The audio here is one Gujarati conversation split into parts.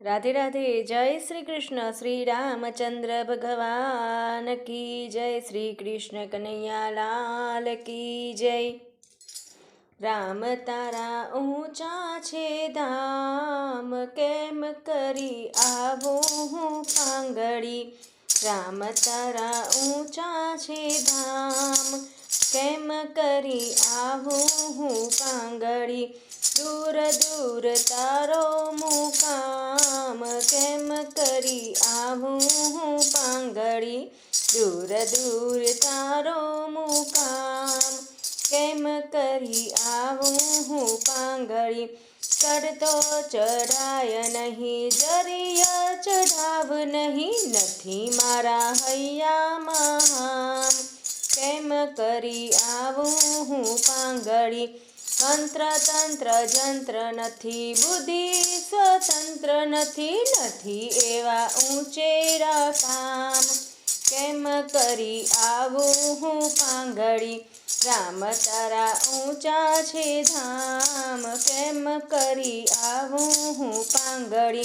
રાધે રાધે, જય શ્રી કૃષ્ણ, શ્રી રામચંદ્ર ભગવાન કી જય, શ્રી કૃષ્ણ કનૈયા લાલ કી જય. રામ તારા ઊંચા છે, ધામ કેમ કરી આવો હું પાંગળી? રામ તારા ઊંચા છે, ધામ કેમ કરી આવો હું પાંગળી? દૂર દૂર તારો દૂર દૂર તારો મુકામ. કેમ કરી આવું હું પાંગળી? કરતો ચડાય નહીં જરિયા ચઢાવ નહીં, નથી મારા હામ કેમ કરી આવું હું પાંગળી? તંત્ર તંત્ર જંત્ર નથી, બુદ્ધિ સ્વતંત્ર નથી નથી એવા ઊંચેરા કામ કેમ કરી આવું હું પાંગળી. રામ તારા ઊંચા છે ધામ કેમ કરી આવું હું પાંગળી.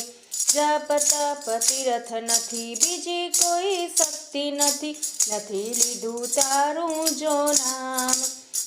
જપ તપ તીરથ નથી, બીજી કોઈ શક્તિ નથી. નથી લીધું તારું જો નામ.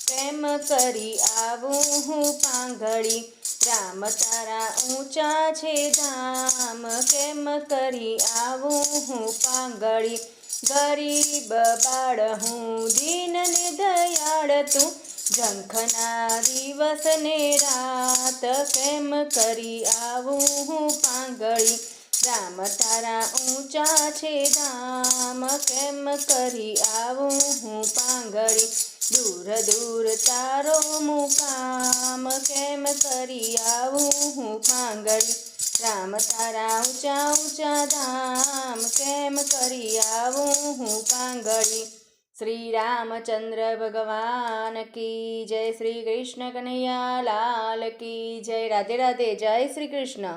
કેમ કરી આવું હું પાંગળી. રામ તારા ઊંચા છે ધામ કેમ કરી આવું હું પાંગળી. ગરીબ બાળ હું દીનને દયાળ તું ઝંખના દિવસ ને રાત કેમ કરી આવું હું પાંગળી? રામ તારા ઊંચા છે ધામ, કેમ કરી આવું હું પાંગળી? દૂર દૂર તારો મુકામ, કેમ કરી આવું હું પાંગળી? રામ તારા ઊંચા ઊંચા ધામ, કેમ કરી આવું હું પાંગળી? શ્રી રામચંદ્ર ભગવાન કી જય શ્રી કૃષ્ણ કનૈયા લાલ કી જય રાધે રાધે, જય શ્રી કૃષ્ણ.